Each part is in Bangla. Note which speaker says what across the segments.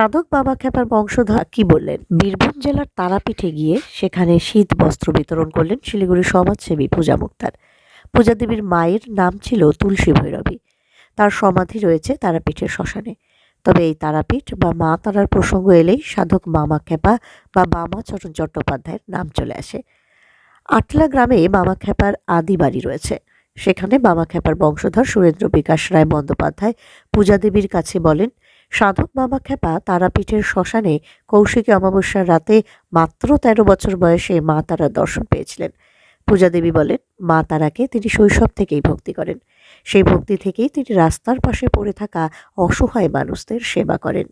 Speaker 1: সাধক বাবা খেপার বংশধর কি বললেন? বীরভূম জেলার তারাপীঠে গিয়ে সেখানে শীত বস্ত্র বিতরণ করলেন শিলিগুড়ি সমাজসেবী পূজা মুক্তার। পূজা দেবীর মায়ের নাম ছিল তুলসী ভৈরবী। তার সমাধি রয়েছে তারাপীঠের শ্মশানে। তবে এই তারাপীঠ বা মা তারার প্রসঙ্গ এলেই সাধক মামা খেপা বা বামা চরণ চট্টোপাধ্যায়ের নাম চলে আসে। আটলা গ্রামে মামা খেপার আদি বাড়ি রয়েছে। সেখানে মামা খেপার বংশধর সুরেন্দ্র বিকাশ রায় বন্দ্যোপাধ্যায় পূজা দেবীর কাছে বলেন সাধক মামা খেপা তারাপীঠের শ্মশানে কৌশিকী অমাবস্যার রাতে মাত্র তেরো বছর বয়সে মা তারার দর্শন পেয়েছিলেন। পূজা দেবী বলেন, মা তারাকে তিনি শৈশব থেকেই ভক্তি করেন। সেই ভক্তি থেকেই তিনি রাস্তার পাশে পড়ে থাকা অসহায় মানুষদের সেবা করেন।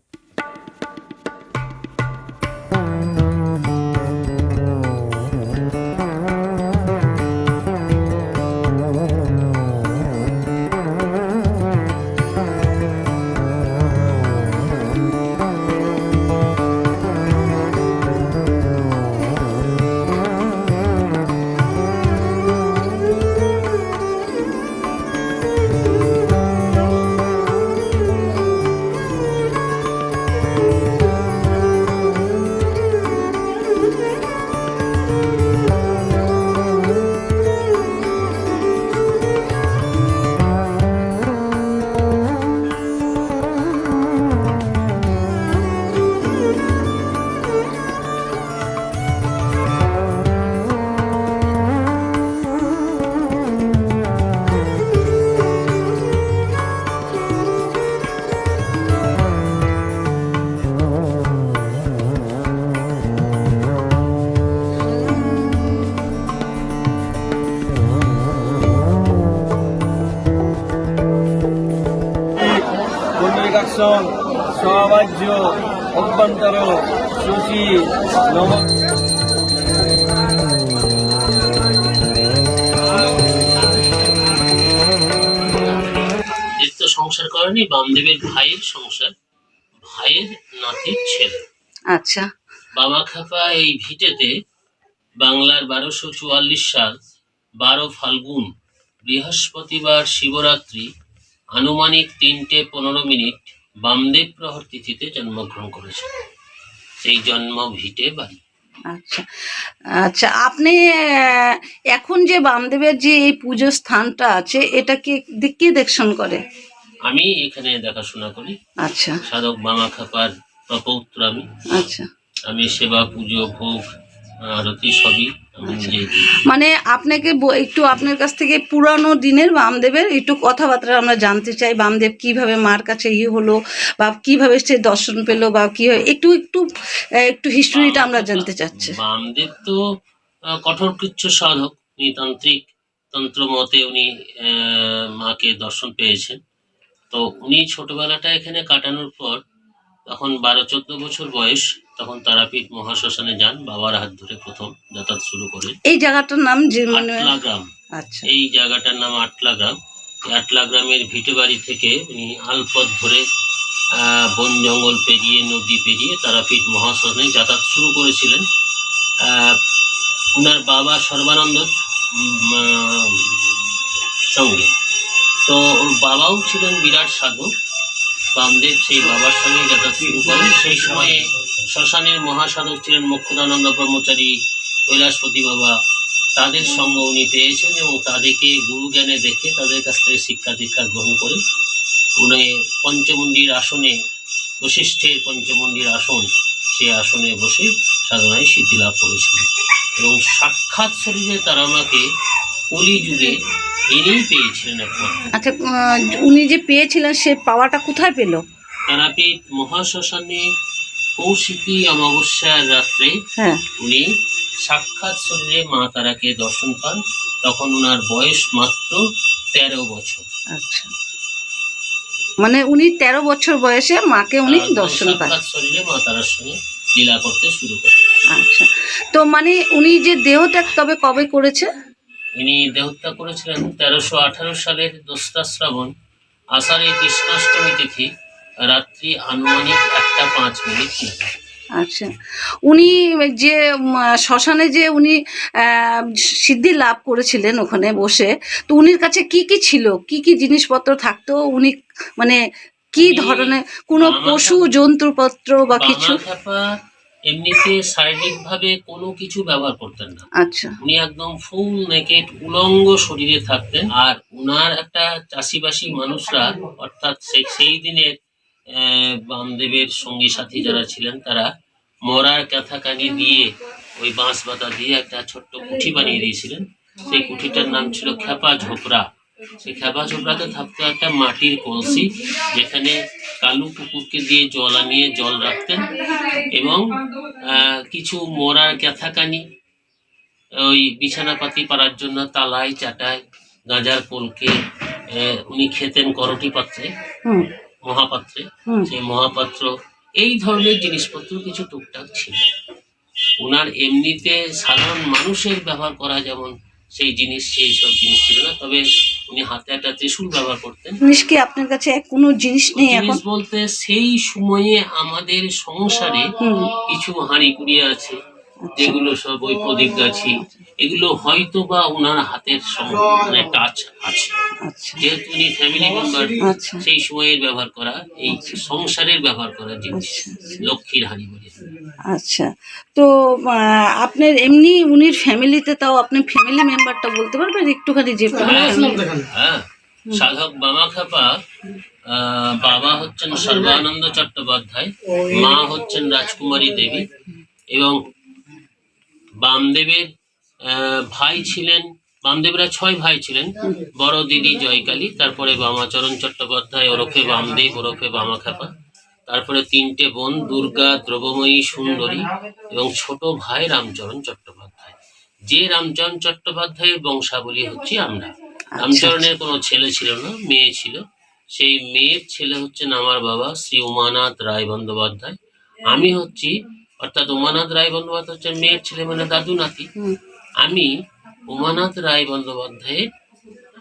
Speaker 2: অভ্যন্তর সুশী নম
Speaker 3: এর তো সংসার করেনি বামদেবের ভাইয়ের সংসার ভাইয়ের নাতির ছেলে।
Speaker 4: আচ্ছা।
Speaker 3: বাবা খাপা এই ভিটেতে বাংলার বারোশো চুয়াল্লিশ সাল বারো ফাল্গুন বৃহস্পতিবার শিবরাত্রি আনুমানিক তিনটে পনেরো মিনিট বামদেব প্রহর তিথিতে জন্মগ্রহণ করেছে সেই জন্ম ভিটে বাড়ি।
Speaker 4: আচ্ছা আচ্ছা আপনি এখন যে বামদেবের যে এই পুজোর স্থানটা আছে এটা কে কে দেখশন করে?
Speaker 3: আমি এখানে দেখাশোনা করি।
Speaker 4: আচ্ছা।
Speaker 3: সাধক বামা খাপার প্রপৌত্র আমি।
Speaker 4: আচ্ছা।
Speaker 3: আমি সেবা পুজো ভোগ আরতি সবই
Speaker 4: মানে আপনাকে একটু আপনার কাছ থেকে পুরানো দিনের বামদেবের একটু কথাবার্তা আমরা জানতে চাই। বামদেব কীভাবে মার কাছে ইয়ে হলো বা কীভাবে সে দর্শন পেল বা কি একটু একটু একটু হিস্টোরিটা আমরা জানতে চাচ্ছি।
Speaker 3: বামদেব তো কঠোর কৃচ্ছ সাধক উনি তান্ত্রিক তন্ত্র মতে উনি মাকে দর্শন পেয়েছেন। তো উনি ছোটবেলাটা এখানে কাটানোর পর তখন বারো চোদ্দ বছর বয়স তখন তারাপীঠ মহাশ্মশানে যান বাবার হাত ধরে প্রথম যাতায়াত শুরু করেন।
Speaker 4: এই জায়গাটার নাম মানে
Speaker 3: আটলা গ্রাম।
Speaker 4: আচ্ছা।
Speaker 3: এই জায়গাটার নাম আটলা গ্রাম। আটলা গ্রামের ভিটে বাড়ি থেকে উনি আলপথ ধরে বন জঙ্গল পেরিয়ে নদী পেরিয়ে তারাপীঠ মহাশ্মশানে যাতায়াত শুরু করেছিলেন। আহ, ওনার বাবা সর্বানন্দ সঙ্গে। তো ওর বাবাও ছিলেন বিরাট সাধক। বামদেব সেই বাবার সঙ্গে যাতায়াত শুরু করেন। সেই সময়ে শ্মশানের মহাসাধক ছিলেন মুখ্যদানন্দ ব্রহ্মচারী কৈলাসপতি বাবা। তাদের সঙ্গ উনি পেয়েছেন এবং তাদেরকে গুরু জ্ঞানে দেখে তাদের কাছ থেকে শিক্ষা দীক্ষা গ্রহণ করে উনি পঞ্চমুণ্ডির আসনে, বশিষ্ঠের পঞ্চমুণ্ডির আসন, সে আসনে বসে সাধনায় সিদ্ধি লাভ করেছিলেন। এবং সাক্ষাৎ শরীরে তারা আমাকে কলি যুগে এনেই পেয়েছিলেন একমাত্র।
Speaker 4: আচ্ছা উনি যে পেয়েছিলেন সে পাওয়াটা কোথায় পেল?
Speaker 3: তারাপীঠ মহাশ্মশানে কৌশিকী অমাবস্যার রাত্রে
Speaker 4: হ্যাঁ।
Speaker 3: উনি সাক্ষাৎ শরীরে মা তারাকে দর্শন পান। তখন ওনার বয়স মাত্র তেরো বছর।
Speaker 4: আচ্ছা। মানে উনি তেরো বছর বয়সে মাকে উনি দর্শন পান।
Speaker 3: সাক্ষাৎ শরীরে মা তারার সঙ্গে লীলা করতে শুরু করেন।
Speaker 4: আচ্ছা। তো মানে উনি যে দেহত্যাগ তবে কবে করেছে?
Speaker 3: ইনি দেহত্যা করেছিলেন তেরোশো আঠারো সালের দোসরা শ্রাবণ আষাঢ়ে কৃষ্ণাষ্টমী তিথি রাত্রি আনুমানিক একটা পাঁচ মিনিট
Speaker 4: আচ্ছা। উনি যে শ্মশানে যে উনি সিদ্ধি লাভ করেছিলেন ওখানে বসে তো উনির কাছে কি কি ছিল? কি কি জিনিসপত্র থাকতো? উনি মানে কি ধরনের কোনো পশু জন্তুপত্র বা কিছু?
Speaker 3: এমনিতে শারীরিক ভাবে কোনো কিছু ব্যবহার করতেন না।
Speaker 4: আচ্ছা।
Speaker 3: উনি একদম ফুল নেকেট উলঙ্গ শরীরে থাকতেন। আর উনার একটা চাষিবাসী মানুষরা অর্থাৎ সেই দিনের আহ, বামদেবের সঙ্গী সাথী যারা ছিলেন তারা মরার ক্যাথা কানি দিয়ে ওই বাঁশ বাতা দিয়ে একটা ছোট্ট কুঠি বানিয়ে দিয়েছিলেন। সেই কুঠিটার নাম ছিল খেপা ঝোপড়া। সেই খেপা ঝোপড়াতে থাকতো একটা মাটির কলসি যেখানে কালু কুকুরকে দিয়ে জল আনিয়ে জল রাখতেন এবং কিছু মরার ক্যাথাকানি ওই বিছানাপাতি পাড়ার জন্য তালাই চাটাই গাঁজার কলকে উনি খেতেন করটি পাত্রে মহাপাত্রে। সেই মহাপাত্র এই ধরনের জিনিসপত্র কিছু টুকটাক ছিল। ওনার এমনিতে সাধারণ মানুষের ব্যবহার করা যেমন সেই জিনিস সেই সব জিনিস ছিল না। তবে উনি হাতে একটা ত্রিশূল ব্যবহার করতেন।
Speaker 4: জিনিস কি আপনার কাছে কোনো জিনিস নেই এখন?
Speaker 3: জিনিস বলতে সেই সময়ে আমাদের সংসারে কিছু হাঁড়ি কুড়িয়ে আছে। যেগুলো সব ওই প্রদীপ গাছি এগুলো হয়তো বা ওনার হাতের সঙ্গে মানে টাচ আছে।
Speaker 4: আচ্ছা।
Speaker 3: যেহেতু উনি ফ্যামিলি মেম্বার
Speaker 4: আচ্ছা।
Speaker 3: সেই সময়ের ব্যবহার করা এই সংসারের ব্যবহার করা জিনিস
Speaker 4: আচ্ছা
Speaker 3: লক্ষ্মীর হাঁড়ি বলে।
Speaker 4: আচ্ছা। তো আপনার এমনি উনির ফ্যামিলিতে তাও আপনি ফ্যামিলি মেম্বারটা বলতে পারবেন? একটুখানি যে
Speaker 3: হ্যাঁ হ্যাঁ সাধক বামা খাপা আহ, বাবা হচ্ছেন সর্বানন্দ চট্টোপাধ্যায় মা হচ্ছেন রাজকুমারী দেবী এবং বামদেবের ভাই ছিলেন বামদেবরা ছয় ভাই ছিলেন বড় দিদি জয়কালী তারপরে বামাচরণ চট্টোপাধ্যায় ওরফে বামদেব ওরফে বামা খাপা তারপরে তিনটে বোন দুর্গা দ্রবময়ী সুন্দরী এবং ছোট ভাই রামচরণ চট্টোপাধ্যায়। যে রামচরণ চট্টোপাধ্যায়ের বংশাবলী হচ্ছে আমরা। রামচরণের কোনো ছেলে ছিল না মেয়ে ছিল। সেই মেয়ের ছেলে হচ্ছেন আমার বাবা শ্রী উমানাথ রায় বন্দ্যোপাধ্যায়। আমি হচ্ছি অর্থাৎ উমানাথ রায় বন্দ্যোপাধ্যায় হচ্ছে মেয়ের ছেলে মানে দাদু নাতি আমি উমানাথ রায় বন্দ্যোপাধ্যায়ের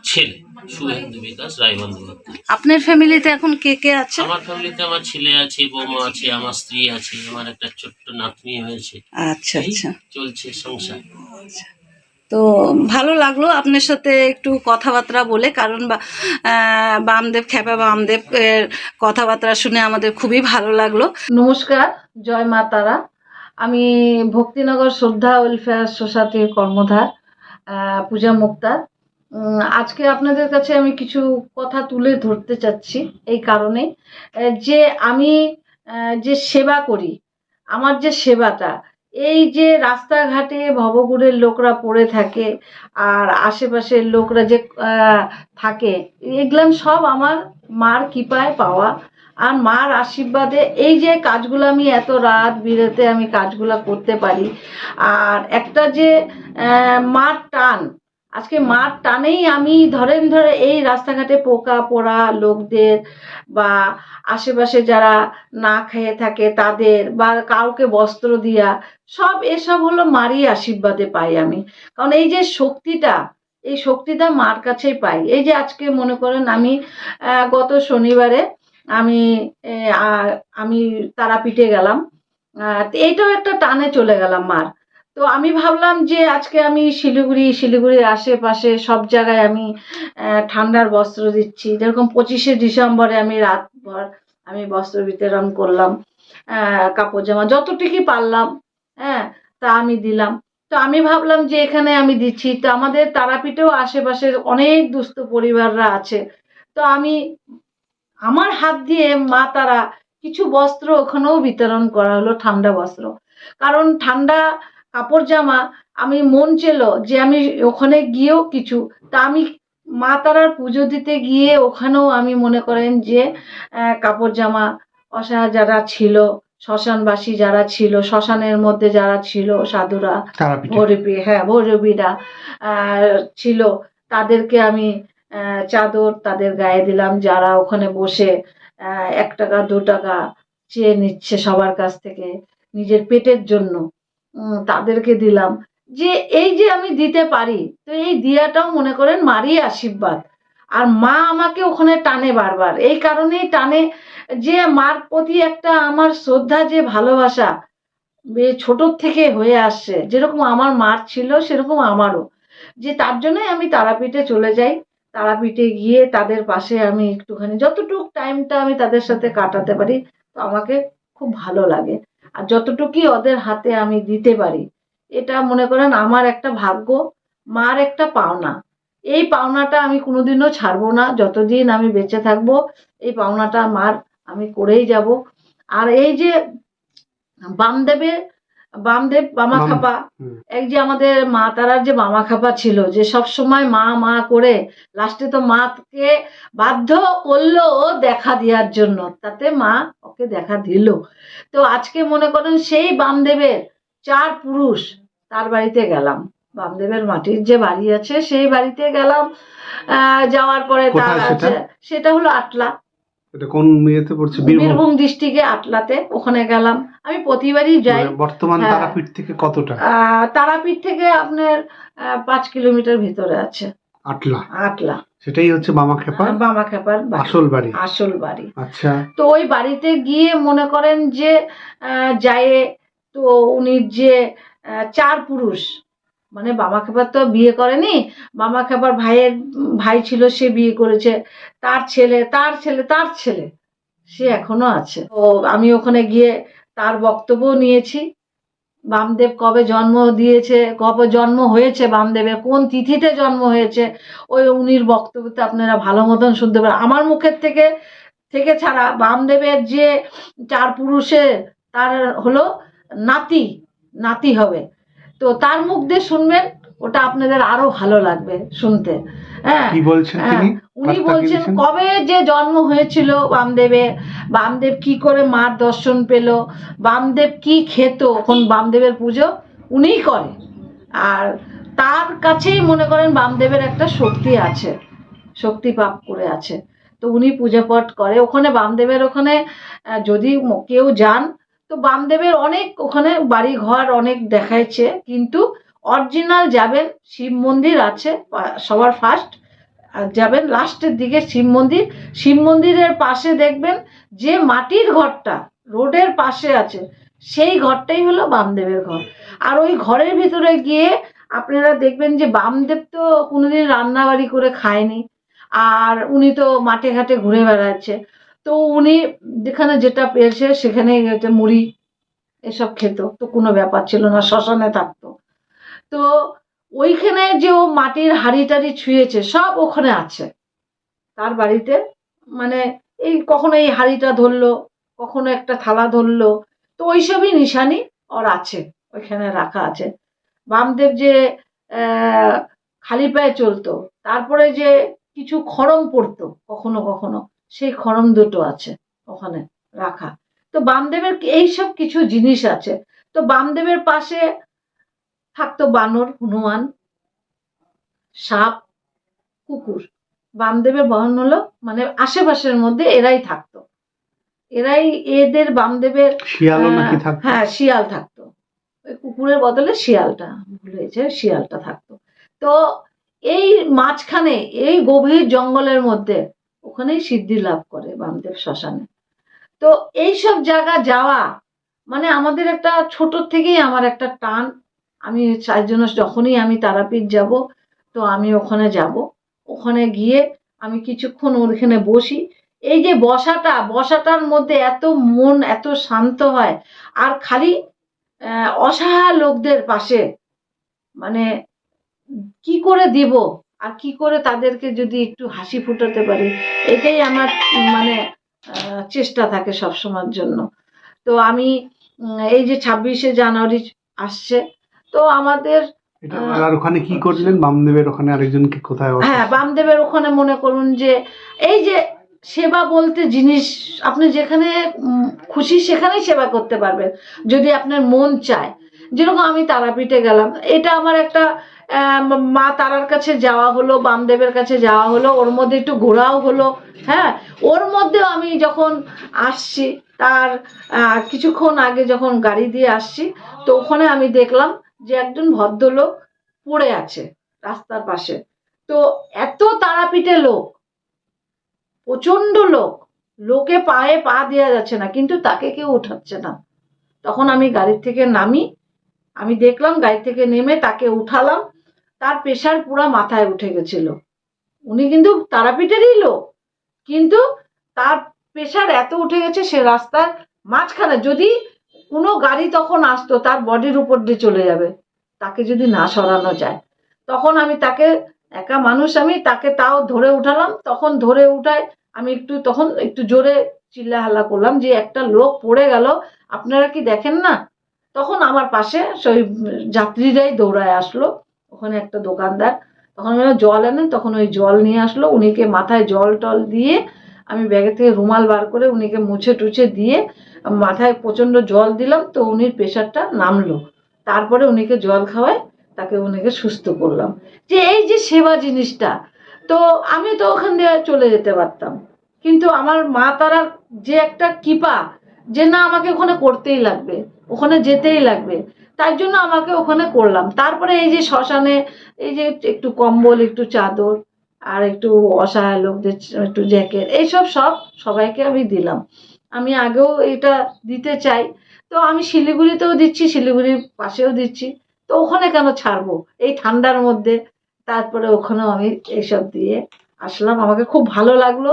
Speaker 3: ছেলে শুভেন্দু বিকাশ রায় বন্দ্যোপাধ্যায়।
Speaker 4: আপনার ফ্যামিলিতে এখন কে কে আছে?
Speaker 3: আমার ফ্যামিলিতে আমার ছেলে আছে বৌমা আছে আমার স্ত্রী আছে আমার একটা ছোট্ট নাতনি হয়েছে।
Speaker 4: আচ্ছা আচ্ছা।
Speaker 3: চলছে সংসার।
Speaker 4: তো ভালো লাগল আপনার সাথে একটু কথাবার্তা বলে, কারণ বামদেব খ্যাপা বামদেব এর কথাবার্তা শুনে আমাদের খুবই ভালো লাগল। নমস্কার, জয় মা তারা। আমি ভক্তিনগর শ্রদ্ধা ওয়েলফেয়ার সোসাইটির কর্মধার পূজা মুক্তার। আজকে আপনাদের কাছে আমি কিছু কথা তুলে ধরতে চাচ্ছি এই কারণে যে আমি যে সেবা করি, আমার যে সেবাটা এই যে রাস্তাঘাটে ভবগুড়ের লোকরা পড়ে থাকে আর আশেপাশের লোকরা যে থাকে এগুলান সব আমার মার কৃপায় পাওয়া। আর মার আশীর্বাদে এই যে কাজগুলো আমি এত রাত বিরেতে আমি কাজগুলো করতে পারি। আর একটা যে মার টান আজকে মার টানেই আমি ধরেন, ধরে এই রাস্তাঘাটে পোকা পোড়া লোকদের বা আশেপাশে যারা না খেয়ে থাকে তাদের বা কাউকে বস্ত্র দিয়া, সব এসব হলো মারই আশীর্বাদে পাই আমি। কারণ এই যে শক্তিটা, এই শক্তিটা মার কাছেই পাই। এই যে আজকে মনে করেন আমি গত শনিবারে আমি আমি তারাপীঠে গেলাম। এইটাও একটা টানে চলে গেলাম মার। তো আমি ভাবলাম যে আজকে আমি শিলিগুড়ি, শিলিগুড়ির আশেপাশে সব জায়গায় আমি ঠান্ডার বস্ত্র দিচ্ছি। যেরকম পঁচিশে ডিসেম্বরে আমি রাতভর আমি বস্ত্র বিতরণ করলাম কাপড় জামা যতটুকুই পারলাম হ্যাঁ তা আমি দিলাম। তো আমি ভাবলাম যে এখানে আমি দিচ্ছি। তো আমাদের তারাপীঠেও আশেপাশের অনেক দুস্থ পরিবাররা আছে। তো আমি, আমার হাত দিয়ে মা তারা কিছু বস্ত্র ওখানেও বিতরণ করা হলো, ঠান্ডা বস্ত্র। কারণ ঠান্ডা কাপড় জামা আমি মন চেল যে আমি ওখানে গিয়েও কিছু। তা আমি মা তারার পুজো দিতে গিয়ে ওখানেও আমি মনে করেন যে কাপড় জামা অসহায় যারা ছিল শ্মশানবাসী যারা ছিল শ্মশানের মধ্যে যারা ছিল সাধুরা ভৈরবী হ্যাঁ ভৈরবীরা ছিল তাদেরকে আমি চাদর তাদের গায়ে দিলাম। যারা ওখানে বসে এক টাকা দু টাকা চেয়ে নিচ্ছে সবার কাছ থেকে নিজের পেটের জন্য। তাদেরকে দিলাম। যে এই যে আমি দিতে পারি, তো এই দিয়াটাও মনে করেন মারই আশীর্বাদ। আর মা আমাকে ওখানে টানে বারবার। এই কারণেই টানে যে মার প্রতি একটা আমার শ্রদ্ধা, যে ভালোবাসা ছোটোর থেকে হয়ে আসছে। যেরকম আমার মার ছিল, সেরকম আমারও। যে তার জন্যই আমি তারাপীঠে চলে যাই। তারাপীঠে গিয়ে তাদের পাশে আমি একটুখানি, যতটুকু টাইমটা আমি তাদের সাথে কাটাতে পারি, তো আমাকে খুব ভালো লাগে। আর যতটুকুই ওদের হাতে আমি দিতে পারি, এটা মনে করেন আমার একটা ভাগ্য, মার একটা পাওনা। এই পাওনাটা আমি কোনোদিনও ছাড়বো না, যতদিন আমি বেঁচে থাকব, এই পাওনাটা মার, আমি করেই যাব। আর এই যে বামদেবের বামদেব মামা, খাপা। এক যে আমাদের মা তারার যে মামা খাপা ছিল যে সব সময় মা মা করে লাস্টে তো মাকে বাধ্য করল দেখা দেওয়ার জন্য। তাতে মা ওকে দেখা দিল। তো আজকে মনে করেন সেই বামদেবের চার পুরুষ তার বাড়িতে গেলাম। বামদেবের মাটির যে বাড়ি আছে সেই বাড়িতে গেলাম। আহ, যাওয়ার পরে তার আছে সেটা হলো আটলা।
Speaker 5: এটা কোন ইয়েতে পড়ছে? বীরভূম।
Speaker 4: ডিস্ট্রিক্টে আটলাতে ওখানে গেলাম। আমি প্রতিবারই যাই।
Speaker 5: মানে বর্তমান
Speaker 4: হ্যাঁ।
Speaker 5: তারাপীঠ থেকে কতটা?
Speaker 4: তারাপীঠ থেকে আপনার পাঁচ কিলোমিটার ভিতরে আছে।
Speaker 5: আটলা।
Speaker 4: আটলা।
Speaker 5: সেটাই হচ্ছে মামা
Speaker 4: খেপার বাড়ি,
Speaker 5: আসল বাড়ি।
Speaker 4: আসল বাড়ি।
Speaker 5: আচ্ছা।
Speaker 4: তো ওই বাড়িতে গিয়ে মনে করেন যে আহ, যায় তো উনি যে চার পুরুষ মানে বামা খেপার তো বিয়ে করেনি বামা খেপার ভাইয়ের, ভাই ছিল সে বিয়ে করেছে, তার ছেলে তার ছেলে তার ছেলে, সে এখনও আছে। তো আমি ওখানে গিয়ে তার বক্তব্য নিয়েছি, বামদেব কবে জন্ম দিয়েছে, কবে জন্ম হয়েছে বামদেবের, কোন তিথিতে জন্ম হয়েছে, ওই উনির বক্তব্যতে আপনারা ভালো মতন শুনতে পারেন। আমার মুখের থেকে থেকে ছাড়া বামদেবের যে চার পুরুষে তার হলো নাতি নাতি হবে। তো তার মুখ দিয়ে শুনবেন ওটা আপনাদের আরও ভালো লাগবে শুনতে। হ্যাঁ
Speaker 5: কি বলছেন
Speaker 4: হ্যাঁ,
Speaker 5: তিনি?
Speaker 4: উনি বলছেন কবে যে জন্ম হয়েছিল বামদেবের বামদেব কি করে মার দর্শন পেল বামদেব কি খেত এখন বামদেবের পুজো উনিই করে। আর তার কাছেই মনে করেন বামদেবের একটা শক্তি আছে শক্তি পাপ করে আছে। তো উনি পূজা পাঠ করে। ওখানে বামদেবের ওখানে যদি কেউ যান তো বামদেবের অনেক ওখানে বাড়ি ঘর অনেক দেখাইছে, কিন্তু অরিজিনাল যাবেন শিব মন্দির আছে সবার ফার্স্ট যাবেন লাস্টের দিকে শিব মন্দির। শিব মন্দিরের পাশে দেখবেন যে মাটির ঘরটা, রোডের পাশে আছে, সেই ঘরটাই হলো বামদেবের ঘর। আর ওই ঘরের ভিতরে গিয়ে আপনারা দেখবেন যে বামদেব তো কোনোদিন রান্নাবাড়ি করে খায়নি, আর উনি তো মাঠে ঘাটে ঘুরে বেড়াচ্ছে। তো উনি যেখানে যেটা পেয়েছে, সেখানে মুড়ি এসব খেত। তো কোনো ব্যাপার ছিল না, শ্মশানে থাকতো। তো ওইখানে যে ও মাটির হাড়ি টাড়ি ছুঁয়েছে, সব ওখানে আছে। তার বাড়িতে মানে এই কখনো এই হাড়িটা ধরলো, কখনো একটা থালা ধরলো। তো ওইসবই নিশানি ওর আছে, ওইখানে রাখা আছে। বামদেব যে খালি পায়ে চলতো, তারপরে যে কিছু খড়ম পড়তো, কখনো কখনো। সেই খড়ম দুটো আছে ওখানে রাখা। তো বামদেবের এইসব কিছু জিনিস আছে। তো বামদেবের পাশে থাকতো বানর হনুমান সাপ কুকুর। বামদেবের বহন হলো মানে আশেপাশের মধ্যে এরাই থাকতো। এরাই এদের বামদেবের হ্যাঁ, হ্যাঁ শিয়াল থাকতো। ওই কুকুরের বদলে শিয়ালটা ভুল হয়েছে শিয়ালটা থাকতো। তো এই মাঝখানে এই গভীর জঙ্গলের মধ্যে ওখানেই সিদ্ধি লাভ করে বামদেব শ্মশানে। তো এই সব জায়গা যাওয়া মানে আমাদের একটা ছোট থেকেই আমার একটা টান। আমি তার জন্য যখনই আমি তারাপীঠ যাব, তো আমি ওখানে যাব। ওখানে গিয়ে আমি কিছুক্ষণ ওখানে বসি। এই যে বসাটা, বসাটার মধ্যে এত মন, এত শান্ত হয়। আর খালি অসহায় লোকদের পাশে মানে কি করে দিব? আর কি করে তাদেরকে যদি একটু হাসি ফুটাতে পারি? এটাই আমার মানে চেষ্টা থাকে সব সময়ের জন্য। তো আমি এই যে ছাব্বিশে জানুয়ারি আসছে তো আমাদের
Speaker 5: আর ওখানে কি করলেন বামদেবের ওখানে আরেকজনকে কোথায়
Speaker 4: হ্যাঁ বামদেবের ওখানে মনে করুন যে এই যে সেবা বলতে জিনিস আপনি যেখানে খুশি সেখানেই সেবা করতে পারবেন। যদি আপনার মন চায়। যেরকম আমি তারাপীঠে গেলাম এটা আমার একটা মা তারার কাছে যাওয়া হলো, বামদেবের কাছে যাওয়া হলো, ওর মধ্যে একটু ঘোরাও হলো হ্যাঁ? ওর মধ্যেও আমি যখন আসছি, তার কিছুক্ষণ আগে যখন গাড়ি দিয়ে আসছি, তো ওখানে আমি দেখলাম যে একজন ভদ্রলোক পড়ে আছে রাস্তার পাশে। তো এত তারাপীঠে লোক প্রচণ্ড লোক, লোকে পায়ে পা দেওয়া যাচ্ছে না, কিন্তু তাকে কেউ উঠাচ্ছে না। তখন আমি গাড়ির থেকে নামি, আমি দেখলাম গাড়ি থেকে নেমে তাকে উঠালাম তার প্রেশার পুরো মাথায় উঠে গেছিল। উনি কিন্তু তারাপীঠেরই লোক। কিন্তু তার প্রেশার এত উঠে গেছে সে রাস্তার মাঝখানে, যদি কোনো গাড়ি তখন আসতো, তার বডির উপর দিয়ে চলে যাবে। তাকে যদি না সরানো যায়। তখন আমি তাকে, একা মানুষ আমি, তাকে তাও ধরে উঠালাম। তখন ধরে উঠায় আমি একটু, তখন একটু জোরে চিল্লাহাল্লা করলাম যে, একটা লোক পড়ে গেল, আপনারা কি দেখেন না? তখন আমার পাশে সেই যাত্রীরাই দৌড়ায় আসলো। ওখানে একটা দোকানদার, তখন জল এনেন তখন ওই জল নিয়ে আসলো, উনিকে মাথায় জল টল দিয়ে আমি ব্যাগের থেকে রুমাল বার করে উনিকে মুছে টুছে দিয়ে মাথায় প্রচণ্ড জল দিলাম, তো উনির প্রেশারটা নামলো। তারপরে উনিকে জল খাওয়ায় তাকে উনিকে সুস্থ করলাম। যে এই যে সেবা জিনিসটা, তো আমি তো ওখান দিয়ে চলে যেতে পারতাম। কিন্তু আমার মা তারার যে একটা কৃপা, যে না আমাকে ওখানে করতেই লাগবে, ওখানে যেতেই লাগবে। তাই জন্য আমাকে ওখানে করলাম। তারপরে এই যে শ্মশানে, এই যে একটু কম্বল, একটু চাদর, আর একটু অসহায় লোকদের একটু জ্যাকেট, এইসব সব সবাইকে আমি দিলাম। আমি আগেও এটা দিতে চাই। তো আমি শিলিগুড়িতেও দিচ্ছি, শিলিগুড়ির পাশেও দিচ্ছি। তো ওখানে কেন ছাড়বো? এই ঠান্ডার মধ্যে। তারপরে ওখানেও আমি এইসব দিয়ে আসলাম। আমাকে খুব ভালো লাগল।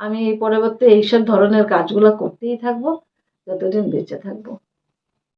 Speaker 4: আমি এই পরবর্তী এইসব ধরনের কাজগুলো করতেই থাকব, যতদিন বেঁচে থাকব।